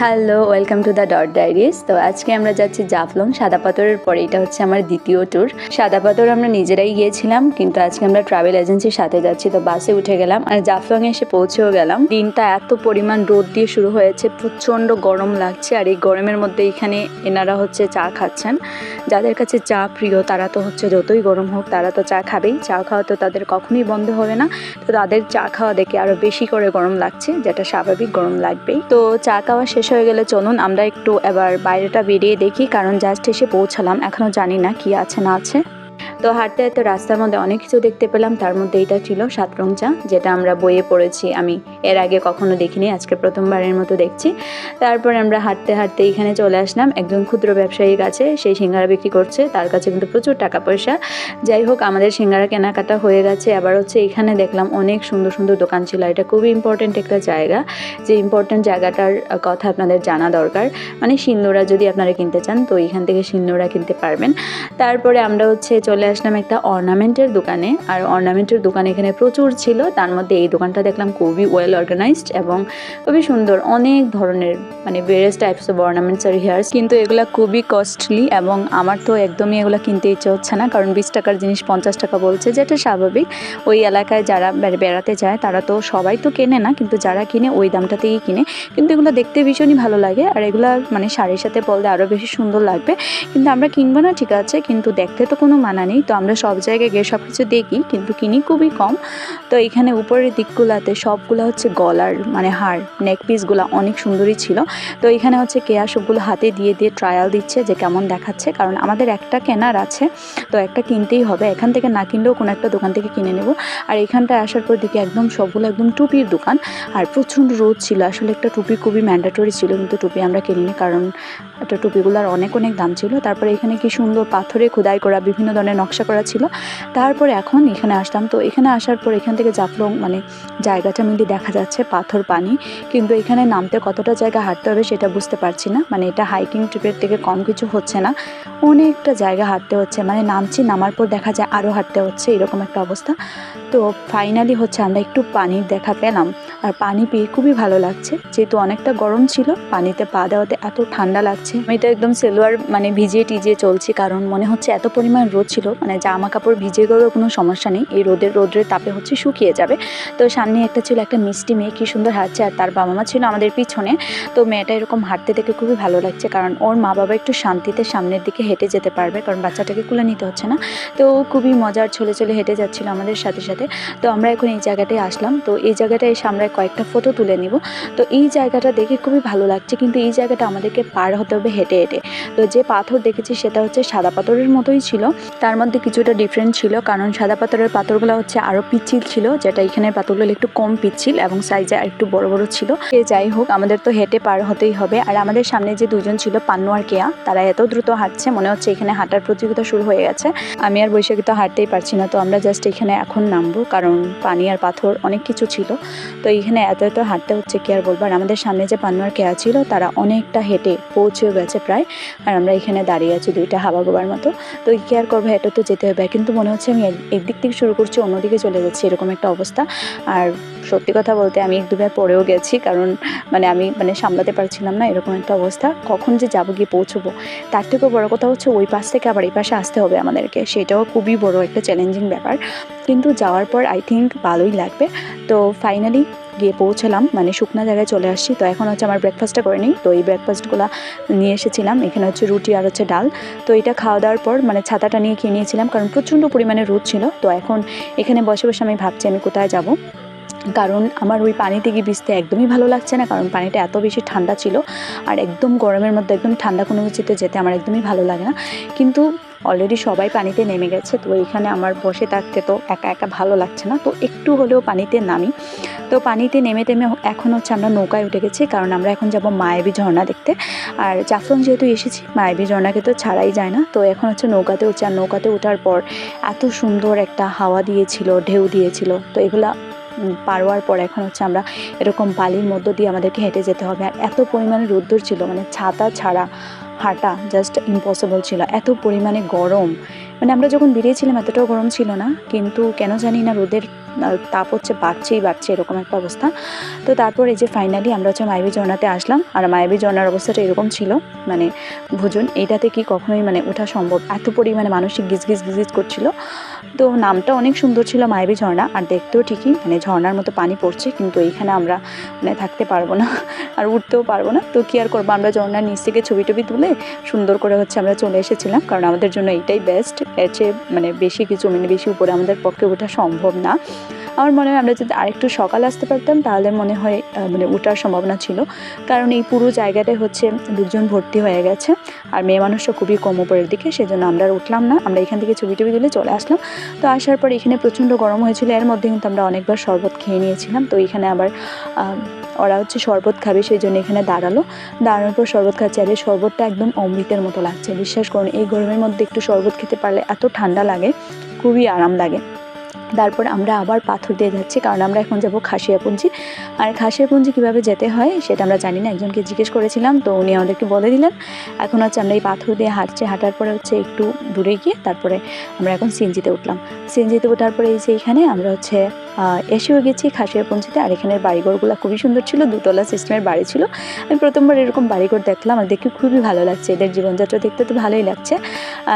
Hello, welcome to the dot diaries. তো আজকে আমরা যাচ্ছি জাফলং সাদা পাথরের পরে। এটা হচ্ছে আমার দ্বিতীয় ট্যুর সাদা পাথর আমরা নিজেরাই গিয়েছিলাম, কিন্তু আজকে আমরা ট্রাভেল এজেন্সির সাথে যাচ্ছি। তো বাসে উঠে গেলাম আর জাফলং এসে পৌঁছেও গেলাম। দিনটা এত পরিমাণ রোদ দিয়ে শুরু হয়েছে, প্রচণ্ড গরম লাগছে। আর এই গরমের মধ্যে এখানে এনারা হচ্ছে চা খাচ্ছেন। যাদের কাছে চা প্রিয়, তারা তো হচ্ছে যতই গরম হোক, তারা তো চা খাবেই। চা খাওয়া তো তাদের কখনোই বন্ধ হবে না। তো তাদের চা খাওয়া দেখে আরও বেশি করে গরম লাগছে, যেটা স্বাভাবিক গরম লাগবেই। তো চা খাওয়া শেষ হয়ে গেলে চলুন, আমরা একটু এবার বাইরেটা বেরিয়ে দেখি, কারণ জাস্ট এসে পৌঁছালাম। এখনও জানি না কি আছে, না আছে। তো হাঁটতে হাঁটতে রাস্তার মধ্যে অনেক কিছু দেখতে পেলাম। তার মধ্যে এটা ছিল সাতরং চা যেটা আমরা বইয়ে পড়েছি। আমি এর আগে কখনো দেখিনি, আজকে প্রথমবারের মতো দেখছি। তারপর আমরা হাঁটতে হাঁটতে এখানে চলে আসলাম। একজন ক্ষুদ্র ব্যবসায়ীর কাছে সেই সিঙ্গারা বিক্রি করছে। তার কাছে কিন্তু প্রচুর টাকা পয়সা। যাই হোক, আমাদের সিঙ্গারা কেনাকাটা হয়ে গেছে। আবার হচ্ছে এখানে দেখলাম অনেক সুন্দর সুন্দর দোকান ছিল। এটা খুবই ইম্পর্ট্যান্ট একটা জায়গা। যে ইম্পর্টেন্ট জায়গাটার কথা আপনাদের জানা দরকার। মানে সিন্দুরা যদি আপনারা কিনতে চান, তো এখান থেকে সিন্দুরা কিনতে পারবেন। তারপরে আমরা হচ্ছে চলে আসলাম একটা অর্নামেন্টের দোকানে। আর অর্নামেন্টের দোকান এখানে প্রচুর ছিল। তার মধ্যে এই দোকানটা দেখলাম খুবই ওয়েল অর্গানাইজড এবং খুবই সুন্দর। অনেক ধরনের মানে ভেরিয়াস টাইপস অফ অর্নামেন্টস আর হেয়ার্স কিন্তু এগুলো খুবই কস্টলি এবং আমার তো একদমই এগুলো কিনতে ইচ্ছে হচ্ছে না। কারণ বিশ টাকার জিনিস পঞ্চাশ টাকা বলছে, যেটা স্বাভাবিক। ওই এলাকায় যারা বেড়াতে যায়, তারা তো সবাই তো কেনে না। কিন্তু যারা কিনে, ওই দামটাতেই কিনে। কিন্তু এগুলো দেখতে ভীষণই ভালো লাগে। আর এগুলো মানে শাড়ির সাথে পরলে আরও বেশি সুন্দর লাগবে। কিন্তু আমরা কিনবো না, ঠিক আছে। কিন্তু দেখতে তো কোনো মানা নেই। তো আমরা সব জায়গায় গিয়ে সব কিছু দেখি, কিন্তু কিনি খুবই কম। তো এখানে উপরের দিকগুলাতে সবগুলো হচ্ছে গলার মানে হার নেক পিসগুলো অনেক সুন্দরই ছিল। তো এখানে হচ্ছে কেয়া সবগুলো হাতে দিয়ে দিয়ে ট্রায়াল দিচ্ছে যে কেমন দেখাচ্ছে। কারণ আমাদের একটা কেনার আছে, তো একটা কিনতেই হবে। এখান থেকে না কিনলেও কোনো একটা দোকান থেকে কিনে নেব। আর এখানটায় আসার পর দিকে একদম সবগুলো একদম টুপির দোকান। আর প্রচণ্ড রোদ ছিল। আসলে একটা টুপি খুবই ম্যান্ডেটরি ছিল, কিন্তু টুপি আমরা কিনিনি। কারণ একটা টুপিগুলোর অনেক অনেক দাম ছিল। তারপরে এখানে কি সুন্দর পাথরে খোদাই করা বিভিন্ন ধরনের নকশা করা ছিল। তারপরে এখন এখানে আসলাম। তো এখানে আসার পর এখান থেকে জাফলং মানে জায়গাটা মিলে দেখা যাচ্ছে পাথর, পানি। কিন্তু এখানে নামতে কতটা জায়গা হাঁটতে হবে সেটা বুঝতে পারছি না। মানে এটা হাইকিং ট্রিপের থেকে কম কিছু হচ্ছে না। অনেকটা জায়গা হাঁটতে হচ্ছে। মানে নামছি, নামার পর দেখা যায় আরও হাঁটতে হচ্ছে, এরকম একটা অবস্থা। তো ফাইনালি হচ্ছে আমরা একটু পানির দেখা পেলাম। আর পানি পেয়ে খুবই ভালো লাগছে। যেহেতু অনেকটা গরম ছিল, পানিতে পা দেওয়াতে এত ঠান্ডা লাগছে। আমি তো একদম সেলোয়ার মানে ভিজিয়ে টিজিয়ে চলছি, কারণ মনে হচ্ছে এত পরিমাণ রোদ ছিল মানে জামা কাপড় ভিজে গেলেও কোনো সমস্যা নেই, এই রোদের রোদ্রের তাপে হচ্ছে শুকিয়ে যাবে। তো সামনে একটা ছিল একটা মিষ্টি মেয়ে, কি সুন্দর হাঁটছে, আর তার বাবা মা ছিল আমাদের পিছনে। তো মেয়েটা এরকম হাঁটতে দেখে খুবই ভালো লাগছে, কারণ ওর মা বাবা একটু শান্তিতে সামনের দিকে হেঁটে যেতে পারবে, কারণ বাচ্চাটাকে কুলে নিতে হচ্ছে না। তো খুবই মজার চলে চলে হেঁটে যাচ্ছিল আমাদের সাথে সাথে। তো আমরা এখন এই জায়গাটায় আসলাম, তো এই জায়গাটায় এসে আমরা কয়েকটা ফটো তুলে নিব। তো এই জায়গাটা দেখে খুবই ভালো লাগছে, কিন্তু এই জায়গাটা আমাদেরকে পার হতে হবে হেঁটে হেঁটে। তো যে পাথর দেখেছি সেটা হচ্ছে সাদা পাথরের মতোই ছিল। তার মধ্যে কিছুটা ডিফারেন্ট ছিল, কারণ সাদা পাথরের পাথরগুলো হচ্ছে আরও পিচ্ছিল ছিল, যেটা এখানের পাথরগুলো একটু কম পিচ্ছিল এবং সাইজে একটু বড় বড় ছিল। সে যাই হোক, আমাদের তো হেঁটে পার হতেই হবে। আর আমাদের সামনে যে দুজন ছিল, পান্নু আর কেয়া, তারা এত দ্রুত হাঁটছে, মনে হচ্ছে এখানে হাঁটার প্রতিযোগিতা শুরু হয়ে গেছে। আমি আর বৈশাখী তো হাঁটতেই পারছি না, তো আমরা জাস্ট এখানে এখন নামবো, কারণ পানি আর পাথর অনেক কিছু ছিল। তো এখানে এত এত হাঁটতে হচ্ছে, কি আর বলব? আর আমাদের সামনে যে পান্নু আর কেয়া ছিল, তারা অনেকটা হেঁটে পৌঁছেও গেছে প্রায়। আর আমরা এখানে দাঁড়িয়ে আছি দুইটা হাওয়া গোবার মতো। তো কি আর করব? হেঁটে তো যেতে হবে। কিন্তু মনে হচ্ছে আমি এক- একদিক থেকে শুরু করছি, অন্যদিকে চলে যাচ্ছি, এরকম একটা অবস্থা। আর সত্যি কথা বলতে আমি এক দুবার পরেও গেছি, কারণ মানে আমি মানে সামলাতে পারছিলাম না, এরকম একটা অবস্থা। কখন যে যাব, গিয়ে পৌঁছবো? তার থেকেও বড় কথা হচ্ছে, ওই পাশ থেকে আবার এই পাশে আসতে হবে আমাদেরকে। সেটাও খুবই বড় একটা চ্যালেঞ্জিং ব্যাপার। কিন্তু যাওয়ার পর আই থিঙ্ক ভালোই লাগবে। তো ফাইনালি গিয়ে পৌঁছালাম মানে শুকনো জায়গায় চলে আসছি। তো এখন হচ্ছে আমার ব্রেকফাস্টটা করে নিই। তো এই ব্রেকফাস্টগুলো নিয়ে এসেছিলাম। এখানে হচ্ছে রুটি আর হচ্ছে ডাল। তো এটা খাওয়া দাওয়ার পর মানে ছাতাটা নিয়ে খেয়ে নিয়েছিলাম, কারণ প্রচণ্ড পরিমাণে রোদ ছিল। তো এখন এখানে বসে বসে আমি ভাবছি আমি কোথায় যাব। কারণ আমার ওই পানিতে গিয়ে ভিজতে একদমই ভালো লাগছে না, কারণ পানিটা এত বেশি ঠান্ডা ছিল। আর একদম গরমের মধ্যে একদম ঠান্ডা কোনো কিছুতে যেতে আমার একদমই ভালো লাগে না। কিন্তু অলরেডি সবাই পানিতে নেমে গেছে। তো এখানে আমার বসে থাকতে তো একা একা ভালো লাগছে না। তো একটু হলেও পানিতে নামি। তো পানিতে নেমে টেমে এখন হচ্ছে আমরা নৌকায় উঠে গেছি, কারণ আমরা এখন যাব মায়াবী ঝর্ণা দেখতে। আর জাফলং যেহেতু এসেছি, মায়াবী ঝর্ণাকে তো ছাড়াই যায় না। তো এখন হচ্ছে নৌকাতে উঠছে, আর নৌকাতে ওঠার পর এত সুন্দর একটা হাওয়া দিয়েছিল, ঢেউ দিয়েছিল। তো এগুলা পার হওয়ার পর এখন হচ্ছে আমরা এরকম বালির মধ্য দিয়ে আমাদেরকে হেঁটে যেতে হবে। আর এত পরিমাণে রোদ্দুর ছিল মানে ছাতা ছাড়া হাঁটা জাস্ট ইম্পসিবল ছিল। এত পরিমাণে গরম। মানে আমরা যখন বেরিয়েছিলাম, এতটাও গরম ছিল না, কিন্তু কেন জানি না রোদের তাপ হচ্ছে বাড়ছেই বাড়ছে, এরকম একটা অবস্থা। তো তারপর এই যে ফাইনালি আমরা হচ্ছে মায়াবী ঝর্ণাতে আসলাম, আর মায়াবী ঝর্ণার অবস্থাটা এরকম ছিল মানে ভুজুন এইটাতে কি কখনোই মানে ওঠা সম্ভব, এত পরিমাণে মানসিক গিজগিজ গিজগিজ করছিল। তো নামটা অনেক সুন্দর ছিল মায়াবী ঝর্ণা, আর দেখতেও ঠিকই মানে ঝর্ণার মতো পানি পড়ছে, কিন্তু এইখানে আমরা মানে থাকতে পারব না, আর উঠতেও পারব না। তো কি আর করব, আমরা ঝর্ণার নিচ থেকে ছবি টবি তুলে সুন্দর করে হচ্ছে আমরা চলে এসেছিলাম, কারণ আমাদের জন্য এইটাই বেস্ট এর চেয়ে মানে বেশি কিছু মানে বেশি উপরে আমাদের পক্ষে ওঠা সম্ভব না। আমার মনে হয় আমরা যদি আরেকটু সকাল আসতে পারতাম, তাহলে মনে হয় মানে ওঠার সম্ভাবনা ছিল। কারণ এই পুরো জায়গাটায় হচ্ছে লোকজন ভর্তি হয়ে গেছে। আর মেয়ে মানুষও খুবই কম উপরের দিকে, সেজন্য আমরা আর উঠলাম না। আমরা এখান থেকে ছবি টবি তুলে চলে আসলাম। তো আসার পর এখানে প্রচণ্ড গরম হয়েছিল। এর মধ্যে কিন্তু আমরা অনেকবার শরবত খেয়ে নিয়েছিলাম। তো এখানে আবার ওরা হচ্ছে শরবত খাবে সেই জন্য এখানে দাঁড়াল। দাঁড়ানোর পর শরবত খাচ্ছে। আর এই শরবতটা একদম অমৃতের মতো লাগছে। বিশ্বাস করুন, এই গরমের মধ্যে একটু শরবত খেতে পারলে এত ঠান্ডা লাগে, খুবই আরাম লাগে। তারপর আমরা আবার পাথর দিয়ে যাচ্ছি, কারণ আমরা এখন যাব খাসিয়াপুঞ্জি। আর খাসিয়াপুঞ্জি কীভাবে যেতে হয় সেটা আমরা জানি না, একজনকে জিজ্ঞেস করেছিলাম, তো উনি আমাদেরকে বলে দিলেন। এখন হচ্ছে আমরা এই পাথর দিয়ে হাঁটছি, হাঁটার পরে হচ্ছে একটু দূরে গিয়ে তারপরে আমরা এখন সিএনজিতে উঠলাম। সিএনজিতে ওঠার পরে এই যে এখানে আমরা হচ্ছে এসেও গেছি খাসিয়াপুঞ্জিতে। আর এখানের বাড়িঘরগুলো খুবই সুন্দর ছিল, দুতলা সিস্টেমের বাড়ি ছিল। আমি প্রথমবার এরকম বাড়িঘর দেখলাম, আর দেখে খুবই ভালো লাগছে। এদের জীবনযাত্রা দেখতে তো ভালোই লাগছে।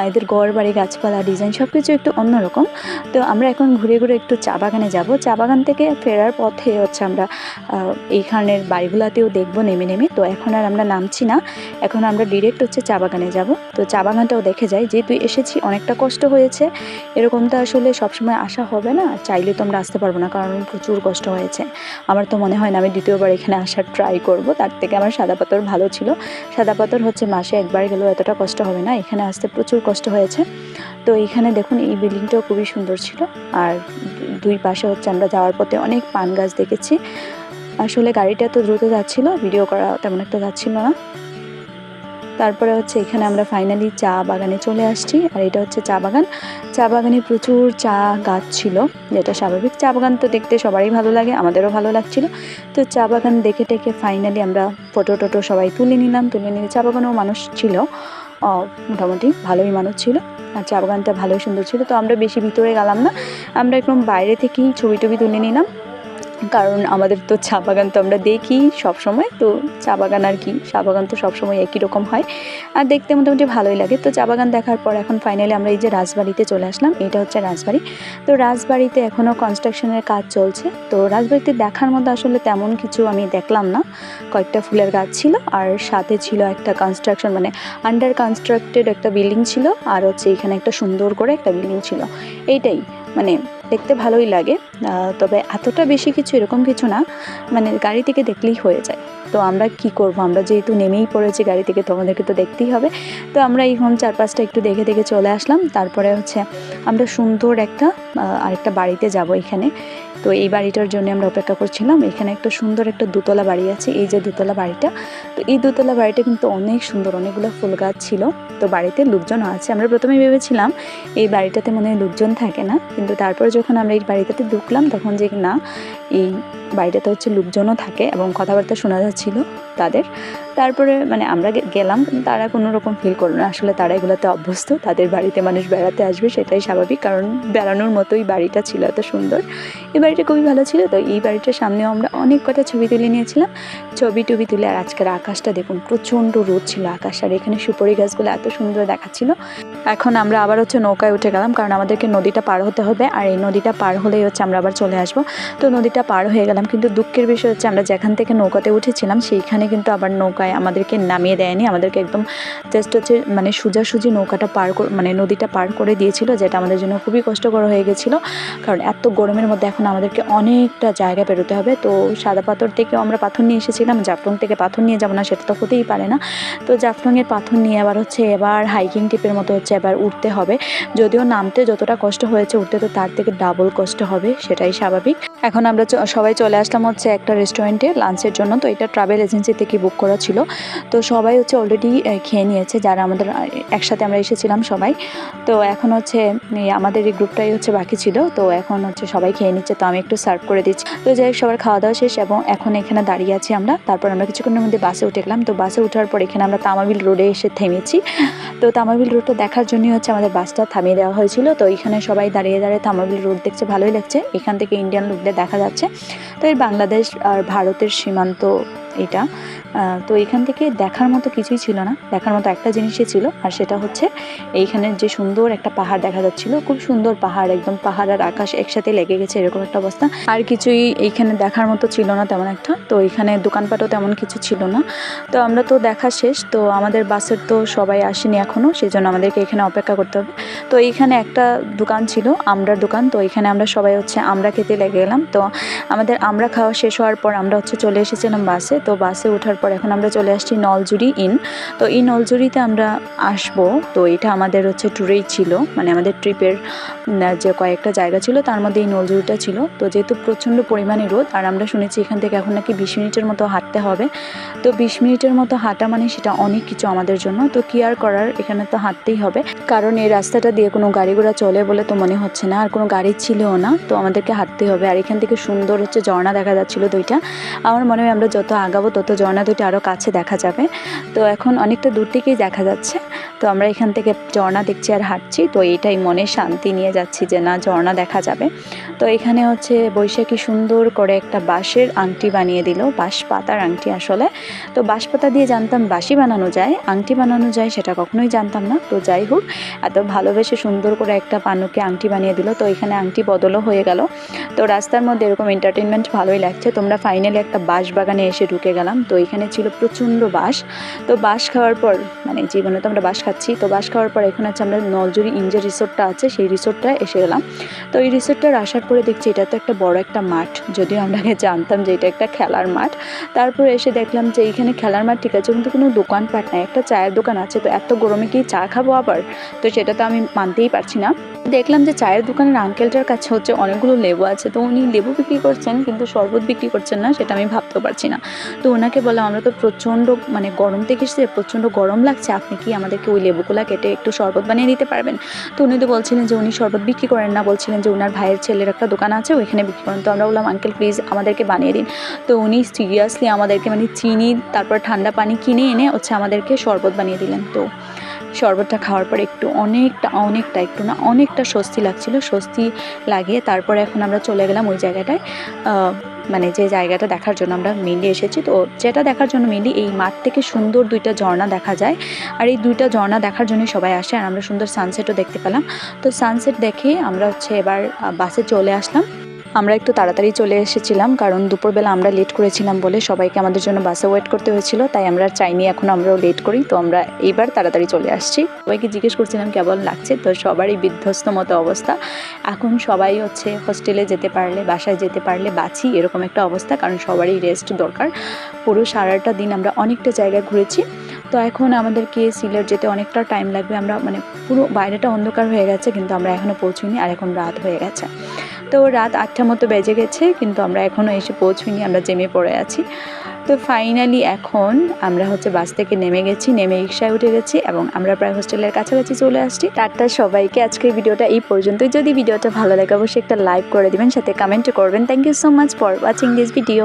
এদের ঘর বাড়ি, গাছপালা, ডিজাইন সব কিছু একটু অন্যরকম। তো আমরা এখন ঘুরে ঘুরে একটু চা বাগানে যাব। চা বাগান থেকে ফেরার পথে হচ্ছে আমরা এইখানের বাড়িগুলোতেও দেখব নেমে নেমে। তো এখন আর আমরা নামছি না। এখন আমরা ডিরেক্ট হচ্ছে চা বাগানে যাব। তো চা বাগানটাও দেখে যাই। যেহেতু এসেছি, অনেকটা কষ্ট হয়েছে। এরকমটা আসলে সবসময় আসা হবে না। চাইলে তো আমরা আসতে পারব না, কারণ প্রচুর কষ্ট হয়েছে। আমার তো মনে হয় না আমি দ্বিতীয়বার এখানে আসার ট্রাই করব। তার থেকে আমার সাদা পাথর ভালো ছিল। সাদা পাথর হচ্ছে মাসে একবার গেলেও এতটা কষ্ট হবে না। এখানে আসতে প্রচুর কষ্ট হয়েছে। তো এখানে দেখুন, এই বিল্ডিংটাও খুবই সুন্দর ছিল। আর দুই পাশে হচ্ছে আমরা যাওয়ার পথে অনেক পান গাছ দেখেছি। আসলে গাড়িটা তো দ্রুত যাচ্ছিল, ভিডিও করা তেমন একটা যাচ্ছিল না। তারপরে হচ্ছে এখানে আমরা ফাইনালি চা বাগানে চলে আসছি। আর এটা হচ্ছে চা বাগান। চা বাগানে প্রচুর চা গাছ ছিল, যেটা স্বাভাবিক। চা বাগান তো দেখতে সবারই ভালো লাগে, আমাদেরও ভালো লাগছিল। তো চা বাগান দেখে টেকে ফাইনালি আমরা ফটো টটো সবাই তুলে নিলাম। তুলে নিয়ে চা বাগানেও মানুষ ছিল। মোটামুটি ভালোই মানুষ ছিল। আর চা বাগানটা ভালোই সুন্দর ছিল। তো আমরা বেশি ভিতরে গেলাম না। আমরা একদম বাইরে থেকেই ছবি টবি তুলে নিলাম। কারণ আমাদের তো চা বাগান তো আমরা দেখি সব সময়, তো চা বাগান আর কি, চা বাগান তো সবসময় একই রকম হয়। আর দেখতে মোটামুটি ভালোই লাগে। তো চা বাগান দেখার পর এখন ফাইনালি আমরা এই যে রাজবাড়িতে চলে আসলাম, এটা হচ্ছে রাজবাড়ি। তো রাজবাড়িতে এখনও কনস্ট্রাকশনের কাজ চলছে। তো রাজবাড়িতে দেখার মধ্যে আসলে তেমন কিছু আমি দেখলাম না। কয়েকটা ফুলের গাছ ছিল আর সাথে ছিল একটা কনস্ট্রাকশন মানে আন্ডার কনস্ট্রাক্টেড একটা বিল্ডিং ছিল, আর হচ্ছে এখানে একটা সুন্দর করে একটা বিল্ডিং ছিল। এইটাই মানে দেখতে ভালোই লাগে তবে এতটা বেশি কিছু এরকম কিছু না মানে গাড়ি থেকে দেখলেই হয়ে যায়। তো আমরা কি করব? আমরা যেহেতু নেমেই পড়েছি গাড়ি থেকে তোমাদেরকে তো দেখতেই হবে। তো আমরা এই হোম চারপাশটা একটু দেখে দেখে চলে আসলাম। তারপরে হচ্ছে আমরা সুন্দর একটা আরেকটা বাড়িতে যাব এখানে। তো এই বাড়িটার জন্য আমরা অপেক্ষা করছিলাম। এখানে একটা সুন্দর একটা দোতলা বাড়ি আছে, এই যে দোতলা বাড়িটা। তো এই দোতলা বাড়িটা কিন্তু অনেক সুন্দর, অনেকগুলো ফুল গাছ ছিল। তো বাড়িতে লোকজন আছে। আমরা প্রথমে ভেবেছিলাম এই বাড়িটাতে মনে হয় লোকজন থাকে না। কিন্তু তারপর যখন আমরা এই বাড়িটাতে ঢুকলাম, তখন যে না, এই বাড়িটাতে হচ্ছে লোকজনও থাকে এবং কথাবার্তা শোনা যাচ্ছিল তাদের। তারপরে মানে আমরা গেলাম তারা কোনো রকম ফিল করল না। আসলে তারা এগুলোতে অভ্যস্ত, তাদের বাড়িতে মানুষ বেড়াতে আসবে সেটাই স্বাভাবিক, কারণ বেড়ানোর মতোই বাড়িটা ছিল এত সুন্দর। এই বাড়িটা খুবই ভালো ছিল, তো এই বাড়িটার সামনেও আমরা অনেক কটা ছবি তুলে নিয়েছিলাম। ছবি টবি তুলে আর আজকের আকাশটা দেখুন, প্রচণ্ড রোদ ছিল আকাশ, আর এখানে সুপারি গাছগুলো এত সুন্দর দেখাচ্ছিল। এখন আমরা আবার হচ্ছে নৌকায় উঠে গেলাম, কারণ আমাদেরকে নদীটা পার হতে হবে, আর এই নদীটা পার হলেই হচ্ছে আমরা আবার চলে আসব। তো নদীটা পার হয়ে গেলাম, কিন্তু দুঃখের বিষয় হচ্ছে আমরা যেখান থেকে নৌকাতে উঠেছিলাম, সেইখানে কিন্তু আবার নৌকায় আমাদেরকে নামিয়ে দেয়নি, আমাদেরকে একদম জাস্ট হচ্ছে মানে সোজাসুজি নৌকাটা পার মানে নদীটা পার করে দিয়েছিল, যেটা আমাদের জন্য খুবই কষ্টকর হয়ে গেছিল। কারণ এত গরমের মধ্যে এখন আমাদেরকে অনেকটা জায়গা পেরোতে হবে। তো সাদা পাথর থেকেও আমরা পাথর নিয়ে এসেছিলাম, জাফলং থেকে পাথর নিয়ে যাব না, সেটা তো হতেই পারে না। তো জাফলংয়ের পাথর নিয়ে আবার হচ্ছে এবার হাইকিং টিপের মতো হচ্ছে এবার উঠতে হবে। যদিও নামতে যতটা কষ্ট হয়েছে উঠতে, তো তার থেকে ডাবল কষ্ট হবে, সেটাই স্বাভাবিক। এখন আমরা সবাই চলে আসলাম হচ্ছে একটা রেস্টুরেন্টে লাঞ্চের জন্য। তো এটা ট্রাভেল এজেন্সি থেকে বুক করা ছিল। তো সবাই হচ্ছে অলরেডি খেয়ে নিয়েছে। যারা আমাদের একসাথে আমরা এসেছিলাম সবাই। তো এখন হচ্ছে আমাদের এই গ্রুপটাই হচ্ছে বাকি ছিল। তো এখন হচ্ছে সবাই খেয়ে নিচ্ছে। তো আমি একটু সার্ভ করে দিচ্ছি। তো যাই সবার খাওয়া দাওয়া শেষ এবং এখন এখানে দাঁড়িয়ে আছি আমরা। তারপর আমরা কিছুক্ষণের মধ্যে বাসে উঠে গেলাম। তো বাসে ওঠার পর এখানে আমরা তামাবিল রোডে এসে থেমেছি। তো তামাবিল রোডটা দেখার জন্যই হচ্ছে আমাদের বাসটা থামিয়ে দেওয়া হয়েছিল। তো এখানে সবাই দাঁড়িয়ে দাঁড়িয়ে তামাবিল রোড দেখছে, ভালোই লাগছে। এখান থেকে ইন্ডিয়ান লোকদের দেখা যাচ্ছে। তো এর বাংলাদেশ আর ভারতের সীমান্ত এটা। তো এখান থেকে দেখার মতো কিছুই ছিল না। দেখার মতো একটা জিনিসই ছিল, আর সেটা হচ্ছে এইখানে যে সুন্দর একটা পাহাড় দেখা যাচ্ছিল, খুব সুন্দর পাহাড়, একদম পাহাড় আর আকাশ একসাথে লেগে গেছে, এরকম একটা অবস্থা। আর কিছুই এইখানে দেখার মতো ছিল না তেমন একটা, তো এখানে দোকানপাটও তেমন কিছু ছিল না। তো আমরা তো দেখা শেষ, তো আমাদের বাসের তো সবাই আসেনি এখনও সেই জন্য আমাদেরকে এখানে অপেক্ষা করতে হবে। তো এইখানে একটা দোকান ছিল, আমরার দোকান, তো এখানে আমরা সবাই হচ্ছে আমরা খেতে লেগে গেলাম। তো আমাদের আমরা খাওয়া শেষ হওয়ার পর আমরা হচ্ছে চলে এসেছিলাম বাসে তো বাসে ওঠার পর এখন আমরা চলে আসছি নলজুরি ইন। তো এই নলজুরিতে আমরা আসব। তো এটা আমাদের হচ্ছে ট্যুরেই ছিল। মানে আমাদের ট্রিপের যে কয়েকটা জায়গা ছিল, তার মধ্যে এই নলজুরিটা ছিল। তো যেহেতু প্রচণ্ড পরিমাণে রোদ, আর আমরা শুনেছি এখান থেকে এখন নাকি বিশ মিনিটের মতো হাঁটতে হবে। তো বিশ মিনিটের মতো হাঁটা মানে সেটা অনেক কিছু আমাদের জন্য। তো কি আর করার, এখানে তো হাঁটতেই হবে। কারণ এই রাস্তাটা দিয়ে কোনো গাড়ি ঘোড়া চলে বলে তো মনে হচ্ছে না, আর কোনো গাড়ি ছিলও না। তো আমাদেরকে হাঁটতে হবে। আর এখান থেকে সুন্দর হচ্ছে ঝর্ণা দেখা যাচ্ছিল দুইটা। আমার মনে হয় আমরা যত আগাবো তত ঝর্ণা দুটি আরও কাছে দেখা যাবে। তো এখন অনেকটা দূর থেকেই দেখা যাচ্ছে। তো আমরা এখান থেকে ঝর্ণা দেখছি আর হাঁটছি। তো এইটাই মনে শান্তি নিয়ে যাচ্ছি যে না, ঝর্ণা দেখা যাবে। তো এখানে হচ্ছে বৈশাখী সুন্দর করে একটা বাঁশের আংটি বানিয়ে দিল। বাঁশ পাতার আংটি আসলে। তো বাঁশ পাতা দিয়ে জানতাম বাঁশি বানানো যায়। আংটি বানানো যায় সেটা কখনোই জানতাম না। তো যাই হোক, এত ভালোবেসে সুন্দর করে একটা পানুকে আংটি বানিয়ে দিল। তো এখানে আংটি বদলও হয়ে গেল। তো রাস্তার মধ্যে এরকম এন্টারটেনমেন্ট ভালোই লাগছে। তোমরা ফাইনালি একটা বাঁশ বাগানে এসে ঢুকে গেলাম। তো এখানে ছিল প্রচণ্ড বাঁশ। তো বাঁশ খাওয়ার পর মানে জীবনে তো আমরা বাঁশ খাচ্ছি তো বাস খাওয়ার পর এখন হচ্ছে আমরা নলজুরি ইঞ্জে রিসোর্টটা আছে, সেই রিসোর্টটা এসে গেলাম। তো এই রিসোর্টটার আসার পরে দেখছি এটা তো একটা বড় একটা মাঠ, যদিও আমরা জানতাম যে এটা একটা খেলার মাঠ। তারপর এসে দেখলাম যে এইখানে খেলার মাঠ ঠিক আছে কিন্তু কোনো দোকানপাট নাই, একটা চায়ের দোকান আছে। তো এত গরমে কি চা খাব আবার? তো সেটা তো আমি মানতেই পারছি না। দেখলাম যে চায়ের দোকানের আঙ্কেলটার কাছে হচ্ছে অনেকগুলো লেবু আছে। তো উনি লেবু বিক্রি করছেন, কিন্তু শরবত বিক্রি করছেন না, সেটা আমি ভাবতেও পারছি না। তো ওনাকে বললাম, আমরা তো প্রচণ্ড মানে গরম থেকে এসেছে, প্রচণ্ড গরম লাগছে, আপনি কি আমাদেরকে ওই লেবুগুলা কেটে একটু শরবত বানিয়ে দিতে পারবেন। তো উনি তো বলছিলেন যে, উনি শরবত বিক্রি করেন না, বলছিলেন যে ওনার ভাইয়ের ছেলের একটা দোকান আছে, ওইখানে বিক্রি করেন। তো আমরা বললাম, আঙ্কেল প্লিজ আমাদেরকে বানিয়ে দিন। তো উনি সিরিয়াসলি আমাদেরকে মানে চিনি, তারপর ঠান্ডা পানি কিনে এনে হচ্ছে আমাদেরকে শরবত বানিয়ে দিলেন। তো শরবতটা খাওয়ার পর একটু অনেকটা অনেকটা, একটু না অনেকটা স্বস্তি লাগছিল। স্বস্তি লাগিয়ে তারপরে এখন আমরা চলে গেলাম ওই জায়গাটায়। মানে যে জায়গাটা দেখার জন্য আমরা মেনলি এসেছি। তো যেটা দেখার জন্য মেনলি এই মাঠ থেকে সুন্দর দুইটা ঝর্ণা দেখা যায়। আর এই দুইটা ঝর্ণা দেখার জন্যই সবাই আসে। আর আমরা সুন্দর সানসেটও দেখতে পেলাম। তো সানসেট দেখে আমরা হচ্ছে এবার বাসে চলে আসলাম। আমরা একটু তাড়াতাড়ি চলে এসেছিলাম, কারণ দুপুরবেলা আমরা লেট করেছিলাম বলে সবাইকে আমাদের জন্য বাসে ওয়েট করতে হয়েছিল, তাই আমরা চাইনি এখন আমরাও লেট করি, তো আমরা এইবার তাড়াতাড়ি চলে আসছি। সবাইকে জিজ্ঞেস করছিলাম কেমন লাগছে, তো সবারই বিধ্বস্ত মতো অবস্থা। এখন সবাই হচ্ছে হোস্টেলে যেতে পারলে, বাসায় যেতে পারলে বাঁচি এরকম একটা অবস্থা, কারণ সবারই রেস্ট দরকার। পুরো সারাটা দিন আমরা অনেকটা জায়গায় ঘুরেছি, তো এখন আমাদেরকে সিলেট যেতে অনেকটা টাইম লাগবে, আমরা মানে পুরো বাইরেটা অন্ধকার হয়ে গেছে, কিন্তু আমরা এখনও পৌঁছইনি, আর এখন রাত হয়ে গেছে। তো রাত আটটা মতো বেজে গেছে, কিন্তু আমরা এখনও এসে পৌঁছইনি, আমরা জেমে পড়ে আছি। তো ফাইনালি এখন আমরা হচ্ছে বাস থেকে নেমে গেছি, নেমে রিক্সায় উঠে গেছি এবং আমরা প্রায় হোস্টেলের কাছাকাছি চলে আসছি। টাটা সবাইকে, আজকের ভিডিওটা এই পর্যন্তই। যদি ভিডিওটা ভালো লাগে, অবশ্যই একটা লাইক করে দিবেন, সাথে কমেন্ট করবেন। Thank you so much for watching this video